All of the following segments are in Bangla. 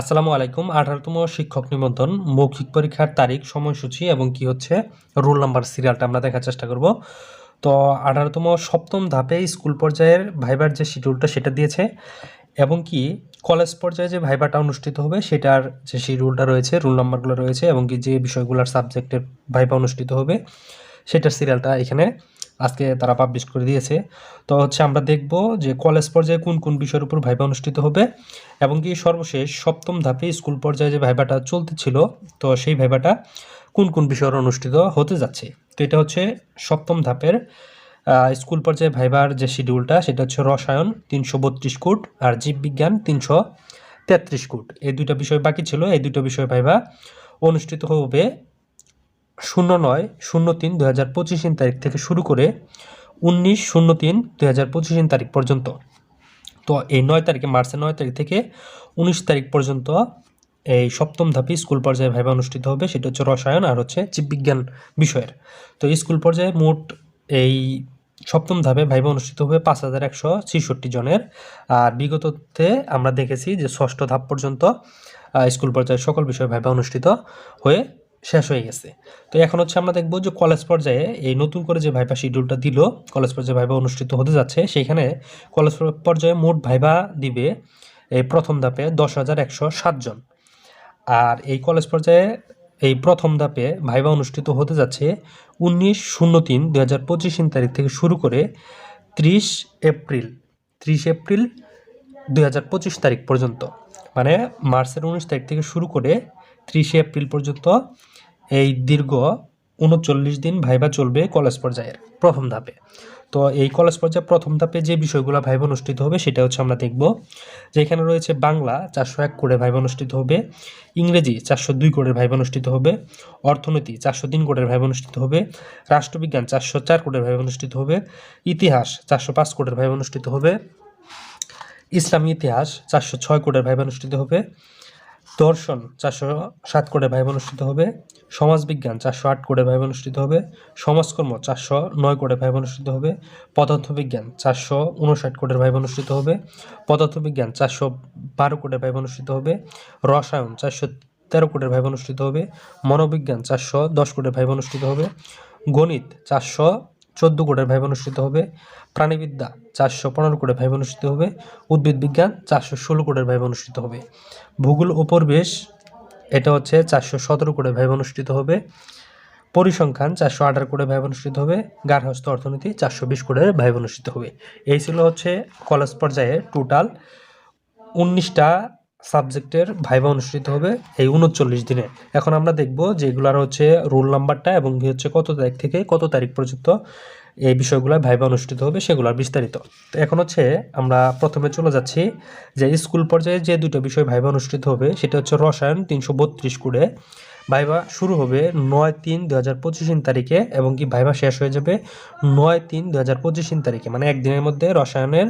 আসসালামু আলাইকুম। আঠারোতম শিক্ষক নিবন্ধন, মৌখিক পরীক্ষার তারিখ, সময়সূচি এবং কি হচ্ছে রোল নাম্বার সিরিয়ালটা আমরা দেখার চেষ্টা করব। তো আঠারোতম সপ্তম ধাপে স্কুল পর্যায়ের ভাইবার যে শিডিউলটা সেটা দিয়েছে এবং কি কলেজ পর্যায়ে যে ভাইবাটা অনুষ্ঠিত হবে সেটার যে শিডিউলটা রয়েছে, রোল নাম্বারগুলো রয়েছে এবং কি যে বিষয়গুলোর সাবজেক্টের ভাইবা অনুষ্ঠিত হবে সেটার সিরিয়ালটা এখানে আজকে তারা পাবলিশ করে দিয়েছে। তো হচ্ছে আমরা দেখব যে কলেজ পর্যায়ে কোন কোন বিষয়ের উপর ভাইবা অনুষ্ঠিত হবে এবং কি সর্বশেষ সপ্তম ধাপে স্কুল পর্যায়ে যে ভাইবাটা চলতেছিল, তো সেই ভাইবাটা কোন কোন বিষয়ের অনুষ্ঠিত হতে যাচ্ছে। তো এটা হচ্ছে সপ্তম ধাপের স্কুল পর্যায়ে ভাইবার যে শিডিউলটা সেটা হচ্ছে রসায়ন তিনশো বত্রিশ কোট আর জীববিজ্ঞান তিনশো তেত্রিশ কোট। এই দুইটা বিষয় বাকি ছিল, এই দুটো বিষয় ভাইবা অনুষ্ঠিত হবে শূন্য নয়, শূন্য তিন দু হাজার পঁচিশ তারিখ থেকে শুরু করে উনিশ, শূন্য তিন দু হাজার পঁচিশ তারিখ পর্যন্ত। তো এই নয় তারিখে, মার্চের নয় তারিখ থেকে উনিশ তারিখ পর্যন্ত এই সপ্তম ধাপে স্কুল পর্যায়ে ভাইবা অনুষ্ঠিত হবে, সেটা হচ্ছে রসায়ন আর হচ্ছে জীববিজ্ঞান বিষয়ের। তো স্কুল পর্যায়ে মোট এই সপ্তম ধাপে ভাইবা অনুষ্ঠিত হবে পাঁচ হাজার একশো ছেষট্টি জনের। আর বিগততে আমরা দেখেছি যে ষষ্ঠ ধাপ পর্যন্ত স্কুল পর্যায়ে সকল বিষয়ে ভাইবা অনুষ্ঠিত হয়ে শেষ হয়ে গেছে। তো এখন হচ্ছে আমরা দেখব যে কলেজ পর্যায়ে এই নতুন করে যে ভাইবা শিডিউলটা দিল, কলেজ পর্যায়ে ভাইবা অনুষ্ঠিত হতে যাচ্ছে সেইখানে কলেজ পর্যায়ে মোট ভাইবা দিবে এই প্রথম ধাপে দশ হাজার একশো সাতজন আর এই কলেজ পর্যায়ে এই প্রথম ধাপে ভাইবা অনুষ্ঠিত হতে যাচ্ছে উনিশ শূন্য তিন দু হাজার পঁচিশ তারিখ থেকে শুরু করে ত্রিশ এপ্রিল ত্রিশ এপ্রিল দুই হাজার পঁচিশ তারিখ পর্যন্ত। মানে মার্চের উনিশ তারিখ থেকে শুরু করে ত্রিশে এপ্রিল পর্যন্ত এই দীর্ঘ উনচল্লিশ দিন ভাইবা চলবে কলেজ পর্যায়ের প্রথম ধাপে। তো এই কলেজ পর্যায়ে প্রথম ধাপে যে বিষয়গুলো ভাইবা অনুষ্ঠিত হবে সেটা হচ্ছে আমরা দেখব যে এখানে রয়েছে বাংলা চারশো এক করে ভাইবা অনুষ্ঠিত হবে, ইংরেজি চারশো দুই কোডের ভাইবা অনুষ্ঠিত হবে, অর্থনীতি চারশো তিন কোডের ভাইব অনুষ্ঠিত হবে, রাষ্ট্রবিজ্ঞান চারশো চার কোডের ভাইব অনুষ্ঠিত হবে, ইতিহাস চারশো পাঁচ কোডের ভাইবা অনুষ্ঠিত হবে, ইসলামী ইতিহাস চারশো ছয় কোডের ভাইব অনুষ্ঠিত হবে দর্শন চারশো সাত কোডের ভাইবা অনুষ্ঠিত হবে। সমাজবিজ্ঞান চারশো আট কোডের ভাইবা অনুষ্ঠিত হবে। সমাজকর্ম চারশো নয় কোডের ভাইবা অনুষ্ঠিত হবে। পদার্থবিজ্ঞান চারশো উনষাট কোডের ভাইবা অনুষ্ঠিত হবে। পদার্থবিজ্ঞান চারশো বারো কোডের ভাইবা অনুষ্ঠিত হবে। রসায়ন চারশো তেরো কোডের ভাইবা অনুষ্ঠিত হবে। মনোবিজ্ঞান চারশো দশ কোডের ভাইবা অনুষ্ঠিত হবে। গণিত চারশো চোদ্দ কোডের ভাইবা অনুষ্ঠিত হবে। প্রাণীবিদ্যা চারশো পনেরো কোডের ভাইবা অনুষ্ঠিত হবে। উদ্ভিদ বিজ্ঞান চারশো ষোলো কোডের ভাইবা অনুষ্ঠিত হবে। ভূগোল ও পরিবেশ, এটা হচ্ছে চারশো সতেরো কোডের ভাইবা অনুষ্ঠিত হবে। পরিসংখ্যান চারশো আঠারো কোডের ভাইবা অনুষ্ঠিত হবে। গার্হস্থ অর্থনীতি চারশো বিশ কোডের ভাইবা অনুষ্ঠিত হবে। এই ছিল হচ্ছে কলেজ পর্যায়ে টোটাল উনিশটা সাবজেক্টের ভাইবা অনুষ্ঠিত হবে এই উনচল্লিশ দিনে। এখন আমরা দেখব যে এগুলার হচ্ছে রোল নাম্বারটা এবং হচ্ছে কত তারিখ থেকে কত তারিখ পর্যন্ত এই বিষয়গুলো ভাইবা অনুষ্ঠিত হবে সেগুলোর বিস্তারিত। তো এখন হচ্ছে আমরা প্রথমে চলে যাচ্ছি যে স্কুল পর্যায়ে যে দুটো বিষয় ভাইবা অনুষ্ঠিত হবে সেটা হচ্ছে রসায়ন তিনশো বত্রিশ কুড়ে ভাইবা শুরু হবে নয় তিন দু হাজার পঁচিশ তারিখে এবং কি ভাইবা শেষ হয়ে যাবে নয় তিন দু হাজার পঁচিশ তারিখে। মানে একদিনের মধ্যে রসায়নের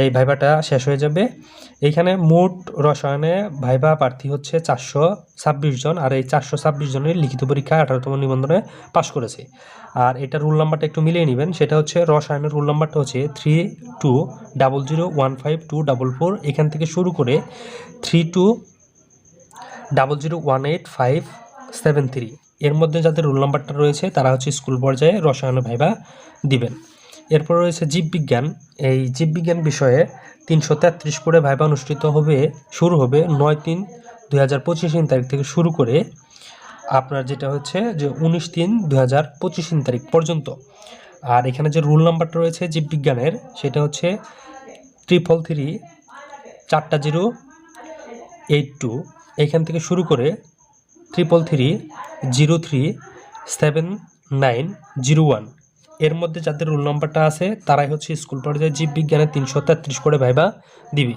এই ভাইভাটা শেষ হয়ে যাবে। এইখানে মোট রসায়নে ভাইভা প্রার্থী হচ্ছে চারশো ছাব্বিশ জন, আর এই চারশো ছাব্বিশ জনের লিখিত পরীক্ষা আঠারোতম নিবন্ধনে পাশ করেছে। আর এটা রুল নাম্বারটা একটু মিলিয়ে নেবেন, সেটা হচ্ছে রসায়নের রুল নাম্বারটা হচ্ছে three two double zero one five two double four. এখান থেকে শুরু করে three two double zero one eight five seven three, এর মধ্যে যাদের রোল নাম্বারটা রয়েছে তারা হচ্ছে স্কুল পর্যায়ে রসায়ন ভাইবা দিবেন। এরপর রয়েছে জীববিজ্ঞান। এই জীববিজ্ঞান বিষয়ে তিনশো তেত্রিশ করে ভাইবা অনুষ্ঠিত হবে, শুরু হবে নয় তিন দুই হাজার পঁচিশ তারিখ থেকে শুরু করে আপনার যেটা হচ্ছে যে উনিশ তিন দুই হাজার পঁচিশ তারিখ পর্যন্ত। আর এখানে যে রুল নাম্বারটা রয়েছে জীববিজ্ঞানের, সেটা হচ্ছে ট্রিপল থ্রি চারটা জিরো এইট টু। এখান থেকে শুরু করে triple three zero three seven nine zero one. এর মধ্যে যাদের রোল নাম্বারটা আছে, তারাই হচ্ছে স্কুল পর্যায়ে জীববিজ্ঞানে তিনশো তেত্রিশ করে ভাইবা দিবে।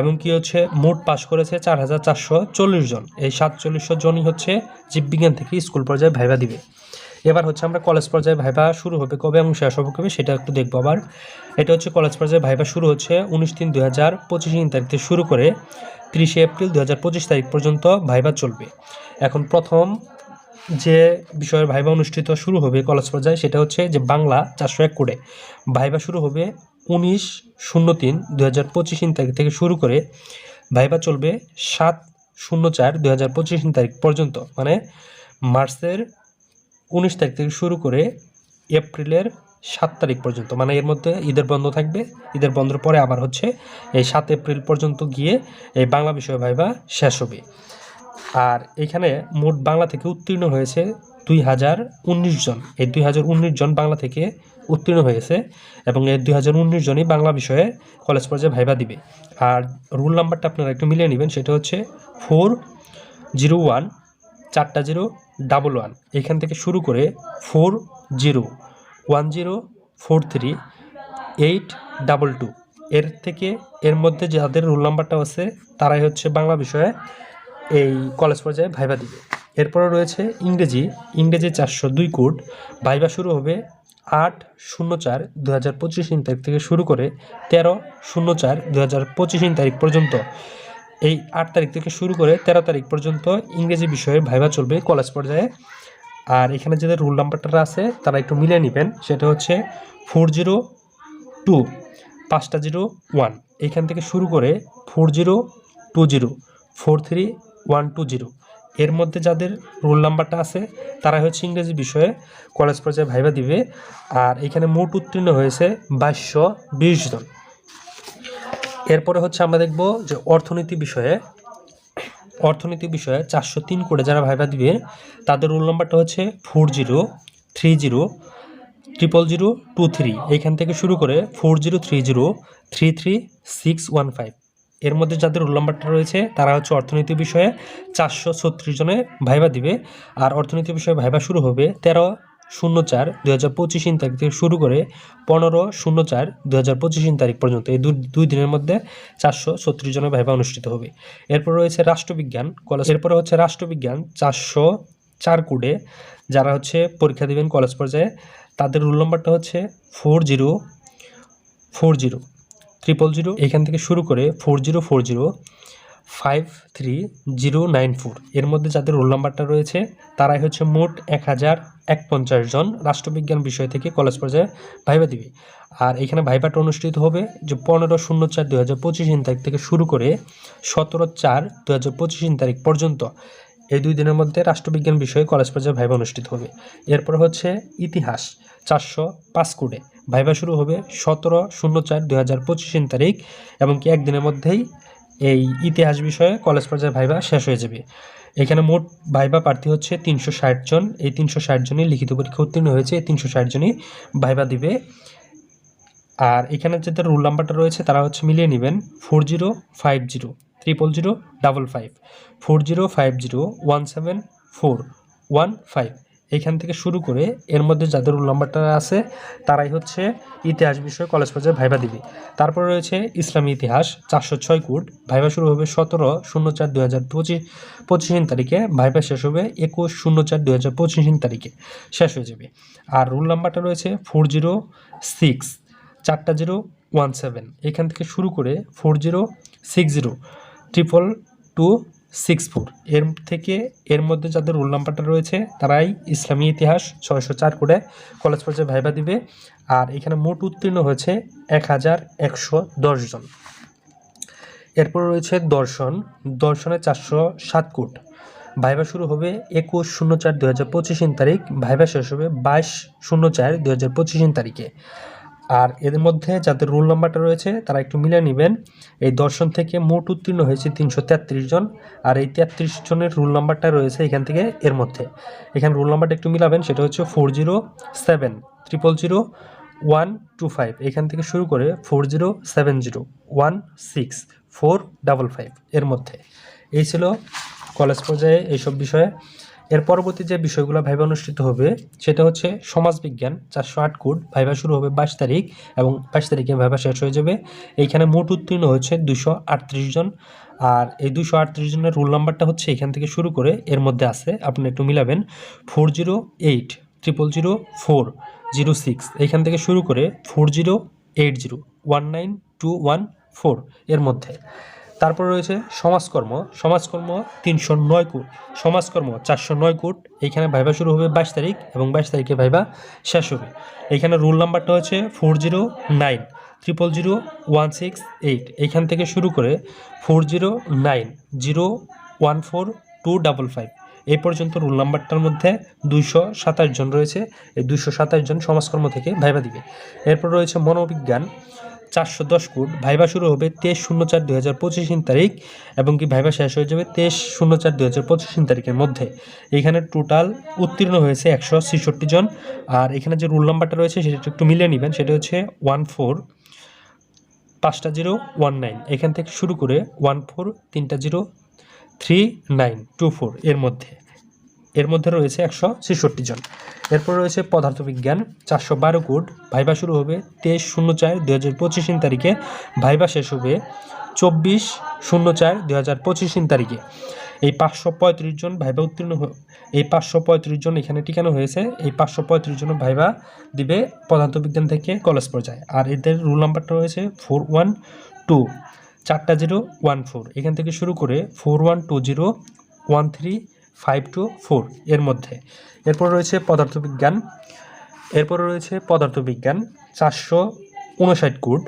এবং কি হচ্ছে, মোট পাশ করেছে চার হাজার চারশো চল্লিশ জন। এই সাতচল্লিশশো জনই হচ্ছে জীববিজ্ঞান থেকে স্কুল পর্যায়ে ভাইবা দিবে। এবার হচ্ছে আমরা কলেজ পর্যায়ে ভাইবা শুরু হবে কবে এবং শেষ হবে কবে সেটা একটু দেখব আবার। এটা হচ্ছে কলেজ পর্যায়ে ভাইবা শুরু হচ্ছে উনিশ তিন দু হাজার পঁচিশ তারিখ থেকে শুরু করে তিরিশে এপ্রিল দু হাজার পঁচিশ তারিখ পর্যন্ত ভাইবা চলবে। এখন প্রথম যে বিষয়ের ভাইবা অনুষ্ঠিত শুরু হবে কলেজ পর্যায়ে, সেটা হচ্ছে যে বাংলা চারশো এক কোডে। ভাইবা শুরু হবে উনিশ শূন্য তিন দু হাজার পঁচিশ তারিখ থেকে শুরু করে ভাইবা চলবে সাত শূন্য চার দু হাজার পঁচিশ তারিখ পর্যন্ত। মানে মার্চের উনিশ তারিখ থেকে শুরু করে এপ্রিলের সাত তারিখ পর্যন্ত। মানে এর মধ্যে ঈদের বন্ধ থাকবে। ঈদের বন্ধের পরে আবার হচ্ছে এই সাত এপ্রিল পর্যন্ত গিয়ে এই বাংলা বিষয় ভাইবা শেষ হবে। আর এখানে মোট বাংলা থেকে উত্তীর্ণ হয়েছে দুই হাজার উনিশ জন। এই দুই হাজার উনিশ জন বাংলা থেকে উত্তীর্ণ হয়েছে এবং এই দুই হাজার উনিশ জনই বাংলা বিষয়ে কলেজ পর্যায়ে ভাইবা দিবে। আর রুল নাম্বারটা আপনারা একটু মিলিয়ে নেবেন, সেটা হচ্ছে ফোর জিরো ওয়ান চারটা জিরো ডাবল ওয়ান এখান থেকে শুরু করে four zero one zero four three eight double two এর থেকে, এর মধ্যে যাদের রোল নাম্বারটা আছে, তারাই হচ্ছে বাংলা বিষয়ে এই কলেজ পর্যায়ে ভাইবা দিবে। এরপরে রয়েছে ইংরেজি ইংরেজি চারশো দুই কোড। ভাইবা শুরু হবে আট শূন্য চার দু হাজার পঁচিশ তারিখ থেকে শুরু করে তেরো শূন্য চার দু হাজার পঁচিশ তারিখ পর্যন্ত। এই আট তারিখ থেকে শুরু করে তেরো তারিখ পর্যন্ত ইংরেজি বিষয়ে ভাইবা চলবে কলেজ পর্যায়ে। আর এখানে যাদের রোল নাম্বারটা আছে, তারা একটু মিলিয়ে নেবেন, সেটা হচ্ছে ফোর জিরো টু, পাঁচটা জিরো ওয়ান। এখান থেকে শুরু করে four zero two zero, four three one two zero এর মধ্যে যাদের রোল নাম্বারটা আছে তারা হচ্ছে ইংরেজি বিষয়ে কলেজ পর্যায়ে ভাইবা দিবে। আর এখানে মোট উত্তীর্ণ হয়েছে বাইশশো বিশ জন। এরপরে হচ্ছে আমরা দেখব যে অর্থনীতি বিষয়ে। অর্থনীতি বিষয়ে চারশো তিন কোডে যারা ভাইবা দিবে, তাদের রোল নাম্বারটা হচ্ছে four zero three zero triple zero two three এইখান থেকে শুরু করে four zero three zero three three six one five এর মধ্যে যাদের রোল নাম্বারটা রয়েছে, তারা হচ্ছে অর্থনীতি বিষয়ে চারশো ছত্রিশ জনে ভাইবা দিবে। আর অর্থনীতি বিষয়ে ভাইবা শুরু হবে তেরো শূন্য চার দু হাজার পঁচিশ তারিখ থেকে শুরু করে পনেরো শূন্য চার দু হাজার পঁচিশ তারিখ পর্যন্ত। এই দুই দিনের মধ্যে চারশো ছত্রিশ জনের ভাইবা অনুষ্ঠিত হবে। এরপর রয়েছে রাষ্ট্রবিজ্ঞান। কলেজ এরপরে হচ্ছে রাষ্ট্রবিজ্ঞান চারশো চার কোডে যারা হচ্ছে পরীক্ষা দেবেন কলেজ পর্যায়ে, তাদের রোল নম্বরটা হচ্ছে four zero four zero triple zero এখান থেকে শুরু করে four zero four zero five three zero nine four এর মধ্যে যাদের রোল নাম্বারটা রয়েছে, তারাই হচ্ছে মোট এক হাজার এক পঞ্চাশ জন রাষ্ট্রবিজ্ঞান বিষয় থেকে কলেজ পর্যায়ে ভাইবা দিবে। আর এখানে ভাইবাটা অনুষ্ঠিত হবে যে পনেরো শূন্য চার দু হাজার পঁচিশ তারিখ থেকে শুরু করে সতেরো চার দু হাজার পঁচিশ তারিখ পর্যন্ত এই দুই দিনের মধ্যে রাষ্ট্রবিজ্ঞান বিষয়ে কলেজ পর্যায়ে ভাইবা অনুষ্ঠিত হবে। এরপর হচ্ছে ইতিহাস। চারশো পাঁচ কোটে ভাইবা শুরু হবে সতেরো শূন্য চার দু হাজার পঁচিশ তারিখ এবং কি একদিনের মধ্যেই এই ইতিহাস বিষয়ে কলেজ পর্যায়ে ভাইবা শেষ হয়ে যাবে। এখানে মোট ভাইবা প্রার্থী হচ্ছে তিনশো ষাট জন। এই তিনশো ষাট জনই লিখিত পরীক্ষা উত্তীর্ণ হয়েছে, এই তিনশো ষাট জনই ভাইবা দিবে। আর এখানে যাদের রোল নাম্বারটা রয়েছে, তারা হচ্ছে মিলিয়ে নেবেন four zero five zero triple zero, double five, four zero five zero, one seven four, one five. এইখান থেকে শুরু করে এর মধ্যে যাদের রোল নাম্বারটা আছে, তারাই হচ্ছে ইতিহাস বিষয়ে কলেজ পর্যায়ে ভাইবা দিবে। তারপর রয়েছে ইসলামী ইতিহাস, চারশো ছয় কোট। ভাইবা শুরু হবে সতেরো শূন্য চার দু হাজার পঁচিশ পঁচিশ তারিখে ভাইবা শেষ হবে একুশ শূন্য চার দু হাজার পঁচিশ তারিখে। শেষ হয়ে যাবে। আর রোল নাম্বারটা রয়েছে ফোর জিরো সিক্স চারটা জিরো ওয়ান সেভেন এখান থেকে শুরু করে four zero six zero triple two six four এর থেকে এর মধ্যে যাদের রোল নাম্বারটা রয়েছে, তারাই ইসলামী ইতিহাস ছয়শো চার করে কলেজ পর্যায়ে ভাইবা দিবে। আর এখানে মোট উত্তীর্ণ হয়েছে এক হাজার একশো দশ জন। এরপর রয়েছে দর্শন। দর্শনে চারশো সাত কোট। ভাইবা শুরু হবে একুশ শূন্য চার দু হাজার পঁচিশ তারিখ। ভাইবা শেষ হবে বাইশ শূন্য চার দু হাজার পঁচিশ তারিখে। আর এদের মধ্যে যাদের রোল নাম্বারটা রয়েছে, তারা একটু মিলে নেবেন। এই দর্শন থেকে মোট উত্তীর্ণ হয়েছে তিনশো তেত্রিশ জন, আর এই তেত্রিশ জনের রোল নাম্বারটা রয়েছে এখান থেকে এর মধ্যে। এখানে রোল নাম্বারটা একটু মিলাবেন, সেটা হচ্ছে four zero seven triple zero one two five এখান থেকে শুরু করে four zero seven zero one six four double five এর মধ্যে। এই ছিল কলেজ পর্যায়ে এইসব বিষয়ে। এর পরবর্তী যে বিষয়গুলো ভাইবা অনুষ্ঠিত হবে, সেটা হচ্ছে সমাজবিজ্ঞান, চারশো আট কোড, ভাইবা শুরু হবে বাইশ তারিখ এবং বাইশ তারিখে ভাইবা শেষ হয়ে যাবে। এইখানে মোট উত্তীর্ণ হচ্ছে দুশো আটত্রিশ জন। আর এই দুশো আটত্রিশ জনের রোল নাম্বারটা হচ্ছে এখান থেকে শুরু করে এর মধ্যে আছে, আপনি একটু মিলাবেন four zero eight triple zero four zero six এইখান থেকে শুরু করে four zero eight zero one nine two one four এর মধ্যে। তারপর রয়েছে সমাজকর্ম। সমাজকর্ম তিনশো নয় কোট। সমাজকর্ম চারশো নয় কোট। এইখানে ভাইবা শুরু হবে বাইশ তারিখ এবং বাইশ তারিখে ভাইবা শেষ হবে। এইখানে রোল নাম্বারটা হচ্ছে four zero nine triple zero one six eight. এইখান থেকে শুরু করে four zero nine, zero one four two double five. এই পর্যন্ত রোল নাম্বারটার মধ্যে দুইশো সাতাশ জন রয়েছে। এই দুইশো সাতাশ জন সমাজকর্ম থেকে ভাইবা দিবে। এরপর রয়েছে মনোবিজ্ঞান। চারশো দশ কোড ভাইবা শুরু হবে তেইশ শূন্য চার দুই হাজার পঁচিশ তারিখ এবং কি ভাইবা শেষ হয়ে যাবে তেইশ শূন্য চার দুই হাজার পঁচিশ তারিখের মধ্যে। এখানে টোটাল উত্তীর্ণ হয়েছে একশো ছেষট্টি জন। আর এখানে যে রোল নাম্বারটা রয়েছে সেটা একটু মিলিয়ে নেবেন, সেটা হচ্ছে ওয়ান ফোর পাঁচটা জিরো ওয়ান নাইন। এখান থেকে শুরু করে ওয়ান ফোর তিনটা zero three nine two four এর মধ্যে। এর মধ্যে রয়েছে একশো ছেষট্টি জন। এরপর রয়েছে পদার্থবিজ্ঞান, চারশো বারো কোড, ভাইবা শুরু হবে তেইশ শূন্য চার দু হাজার পঁচিশ তারিখে, ভাইবা শেষ হবে চব্বিশ শূন্য চার দু হাজার পঁচিশ তারিখে। এই পাঁচশো পঁয়ত্রিশ জন ভাইবা উত্তীর্ণ এই পাঁচশো পঁয়ত্রিশ জন এখানে টিকানো হয়েছে। এই পাঁচশো পঁয়ত্রিশ জন ভাইবা দিবে পদার্থবিজ্ঞান থেকে কলেজ পর্যায়ে। আর এদের রুল নাম্বারটা রয়েছে ফোর ওয়ান টু, চারটা জিরো ওয়ান ফোর। এখান থেকে শুরু করে four one two zero one three five two four এর মধ্যে। এরপর রয়েছে পদার্থবিজ্ঞান। এরপর রয়েছে পদার্থবিজ্ঞান, চারশো উনষাট কোড।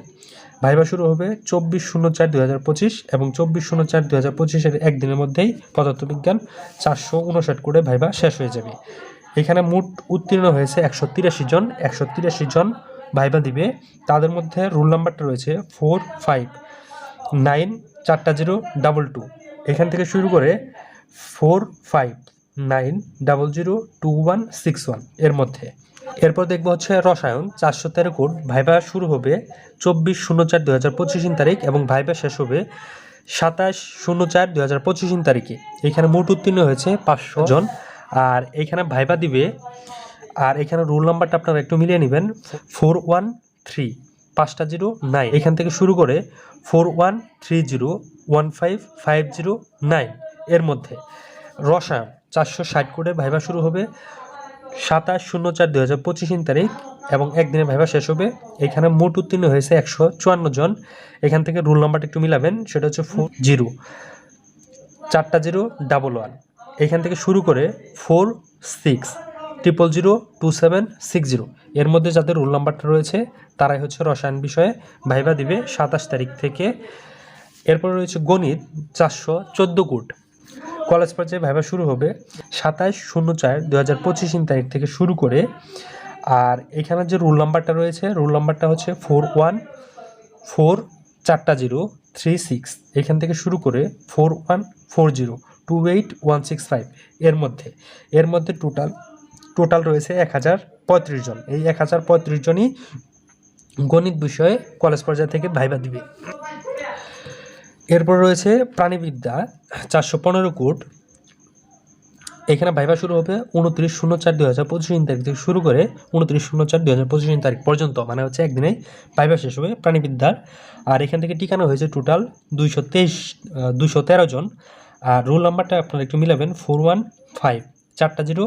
ভাইবা শুরু হবে চব্বিশ শূন্য চার দুই হাজার পঁচিশ এবং চব্বিশ শূন্য চার দুই হাজার পঁচিশের একদিনের মধ্যেই পদার্থবিজ্ঞান চারশো উনষাট কোডে ভাইবা শেষ হয়ে যাবে। এখানে মোট উত্তীর্ণ হয়েছে একশো তিরাশি জন। একশো তিরাশি জন ভাইবা দিবে। তাদের মধ্যে রোল নাম্বারটা রয়েছে ফোর ফাইভ নাইন চারটা জিরো ডাবল টু। এখান থেকে শুরু করে four five nine double zero two one six ওয়ানের মধ্যে। এরপর দেখব হচ্ছে রসায়ন, চারশো তেরো কোড। ভাইবা শুরু হবে চব্বিশ শূন্য চার দু হাজার পঁচিশ তারিখ এবং ভাইবা শেষ হবে সাতাশ শূন্য চার দু হাজার পঁচিশ তারিখে। এখানে মোট উত্তীর্ণ হয়েছে পাঁচশো জন। আর এখানে ভাইবা দিবে, আর এখানে রোল নাম্বারটা আপনারা একটু মিলিয়ে নেবেন। ফোর ওয়ান থ্রি পাঁচটা জিরো নাইন। এখান থেকে শুরু করে four one three zero one five five zero nine এর মধ্যে। রসায়ন, চারশো ষাট কোডে ভাইবা শুরু হবে সাতাশ শূন্য চার দুই হাজার পঁচিশ তারিখ এবং একদিনে ভাইবা শেষ হবে। এখানে মোট উত্তীর্ণ হয়েছে একশো চুয়ান্ন জন। এখান থেকে রুল নাম্বারটা একটু মিলাবেন, সেটা হচ্ছে ফোর জিরো। চারটা জিরো, ডাবল ওয়ান। এখান থেকে শুরু করে four six, triple zero, two seven, six zero. এর মধ্যে যাদের রোল নাম্বারটা রয়েছে, তারাই হচ্ছে রসায়ন বিষয়ে ভাইবা দিবে সাতাশ তারিখ থেকে। এরপর রয়েছে গণিত, চারশো চোদ্দ কোট কলেজ পর্যায়ে ভাইবা শুরু হবে সাতাশ শূন্য চার দু হাজার পঁচিশ তারিখ থেকে শুরু করে। আর এখানে যে রোল নাম্বারটা রয়েছে, রোল নাম্বারটা হচ্ছে ফোর ওয়ান ফোর চারটা জিরো থ্রি সিক্স। এখান থেকে শুরু করে four one four zero two eight one six five এর মধ্যে। এর মধ্যে টোটাল টোটাল রয়েছে এক হাজার পঁয়ত্রিশ জন। এই এক হাজার পঁয়ত্রিশ জনই গণিত বিষয়ে কলেজ পর্যায় থেকে ভাইবা দিবে। এরপর রয়েছে প্রাণীবিদ্যা, চারশো পনেরো কোট। এখানে ভাইবা শুরু হবে উনত্রিশ শূন্য চার দুই হাজার পঁচিশ তারিখ থেকে শুরু করে উনত্রিশ শূন্য চার দুই হাজার পঁচিশ তারিখ পর্যন্ত। মানে হচ্ছে একদিনে ভাইবা শেষ হবে প্রাণীবিদ্যার। আর এখান থেকে টিকানো হয়েছে টোটাল দুইশো তেইশ দুইশো তেরো জন। আর রোল নাম্বারটা আপনারা একটু মিলাবেন, ফোর ওয়ান ফাইভ চারটা জিরো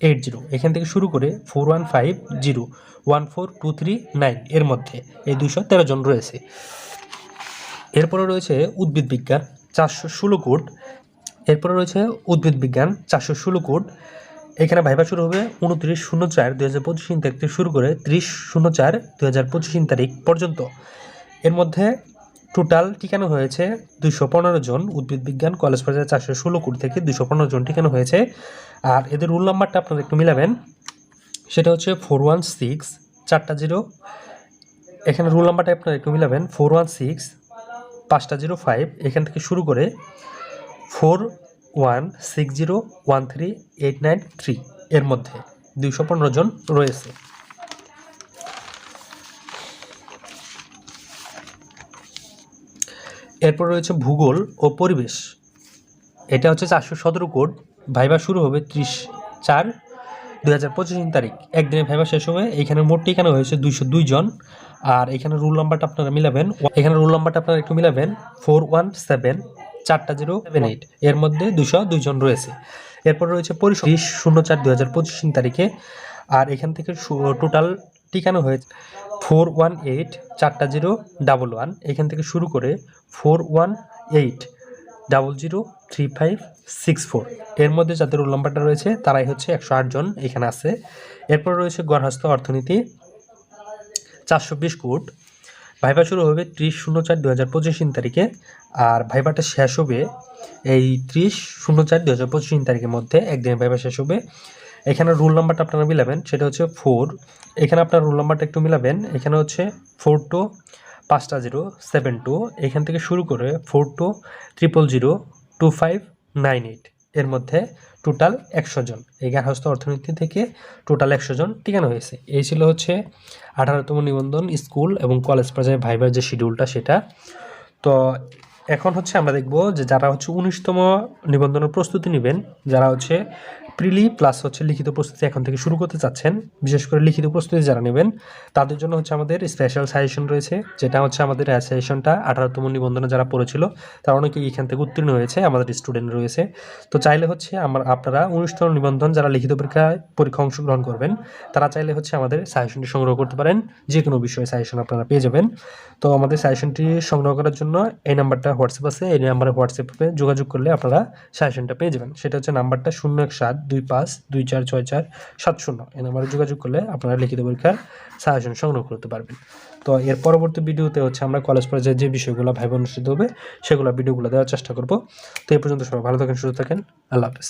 এইট জিরো। এখান থেকে শুরু করে four one five zero, one four two three nine এর মধ্যে এই দুইশো তেরো জন রয়েছে। এরপরে রয়েছে উদ্ভিদ বিজ্ঞান, চারশো ষোলো কোট। এরপরে রয়েছে উদ্ভিদ বিজ্ঞান, চারশো ষোলো কোট। এখানে ভাইবা শুরু হবে উনত্রিশ শূন্য চার দু হাজার পঁচিশ তারিখ থেকে শুরু করে ত্রিশ শূন্য চার দু হাজার পঁচিশ তারিখ পর্যন্ত। এর মধ্যে টোটাল ঠিকানো হয়েছে দুশো পনেরো জন উদ্ভিদ বিজ্ঞান, কলেজ পর্যায়ে চারশো ষোলো কোড থেকে দুশো পনেরো জন ঠিকানো হয়েছে। আর এদের রোল নাম্বারটা আপনারা একটু মিলাবেন। সেটা হচ্ছে ফোর ওয়ান সিক্স চারটা জিরো। এখানে রোল নাম্বারটা আপনারা একটু মিলাবেন, ফোর ওয়ান সিক্স পাঁচটা জিরো ফাইভ, এখান থেকে শুরু করে four one six zero one three eight nine three, এর মধ্যে দুইশো পনেরো জন রয়েছে। এরপর রয়েছে ভূগোল ও পরিবেশ। এটা হচ্ছে চারশো সতেরো কোড। ভাইবা শুরু হবে ত্রিশ চার দু হাজার পঁচিশ তারিখ। একদিনে ভাইবা শেষ হবে। এখানে মোট ঠিকানা হয়েছে দুইশো দুই জন। আর এখানে রুল নাম্বারটা আপনারা মিলাবেন। এখানে রুল নাম্বারটা আপনারা একটু মিলাবেন। ফোর ওয়ান সেভেন চারটা জিরো সেভেন এইট এর মধ্যে দুশো দুইজন রয়েছে। এরপর রয়েছে ত্রিশ, শূন্য চার, দুই হাজার পঁচিশ তারিখে। আর এখান থেকে টোটাল ঠিকানা হয়েছে ফোর ওয়ান এইট চারটা জিরো ডাবল ওয়ান এখান থেকে শুরু করে four one eight double zero three five six four এর মধ্যে যাদের রোল নাম্বারটা রয়েছে, তারাই হচ্ছে একশো আট জন এখানে আছে। এরপর রয়েছে গড়হস্ত অর্থনীতি। চারশো বিশ কোট। ভাইবা শুরু হবে ত্রিশ শূন্য চার দু হাজার পঁচিশ তারিখে। আর ভাইবাটা শেষ হবে এই ত্রিশ শূন্য চার দু হাজার পঁচিশ তারিখের মধ্যে। একদিনের ভাইবা শেষ হবে। এখানে রোল নাম্বারটা আপনারা মিলাবেন, সেটা হচ্ছে ফোর। এখানে আপনার রোল নাম্বারটা একটু মিলাবেন, এখানে হচ্ছে ফোর টু পাঁচটা জিরো সেভেন টু। এখান থেকে শুরু করে four two triple zero two five nine eight. এর মধ্যে টোটাল একশো জন। এই গার্হস্থ অর্থনীতি থেকে টোটাল একশো জন টিকানো হয়েছে। এই ছিল হচ্ছে আঠারোতম নিবন্ধন স্কুল এবং কলেজ পর্যায়ে ভাইবার যে শিডিউলটা সেটা। তো এখন হচ্ছে আমরা দেখব যে যারা হচ্ছে উনিশতম নিবন্ধনের প্রস্তুতি নেবেন, যারা হচ্ছে প্রিলি প্লাস হচ্ছে লিখিত প্রস্তুতি এখন থেকে শুরু করতে চাচ্ছেন। বিশেষ করে লিখিত প্রস্তুতি যারা নেবেন, তাদের জন্য হচ্ছে আমাদের স্পেশাল সাজেশন রয়েছে, যেটা হচ্ছে আমাদের সাজেশনটা আঠারোতম নিবন্ধনে যারা পড়েছিল, তারা অনেকেই এখান থেকে উত্তীর্ণ হয়েছে, আমাদের স্টুডেন্ট রয়েছে। তো চাইলে হচ্ছে আমার, আপনারা উনিশতম নিবন্ধন যারা লিখিত পরীক্ষায় পরীক্ষা অংশগ্রহণ করবেন, তারা চাইলে হচ্ছে আমাদের সাজেশনটি সংগ্রহ করতে পারেন যে কোনো বিষয়ে সাজেশন আপনারা পেয়ে যাবেন। তো আমাদের সাজেশনটি সংগ্রহ করার জন্য এই নাম্বারটা হোয়াটসঅ্যাপ আছে, এই নাম্বারে হোয়াটসঅ্যাপে যোগাযোগ করলে আপনারা সাজেশনটা পেয়ে যাবেন। সেটা হচ্ছে নাম্বারটা শূন্য এক সাত দুই পাঁচ, দুই চার, ছয় চার, সাত শূন্য। এই নাম্বারে যোগাযোগ করলে আপনারা লিখিত পরীক্ষার সাজেশন সংগ্রহ করতে পারবেন। তো এর পরবর্তী ভিডিওতে হচ্ছে আমরা কলেজ পর্যায়ে যে বিষয়গুলো ভাইব অনুষ্ঠিত হবে, সেগুলো ভিডিওগুলো দেওয়ার চেষ্টা করব। তো এই পর্যন্ত সবাই ভালো থাকেন, সুস্থ থাকেন। আল্লাহ হাফেজ।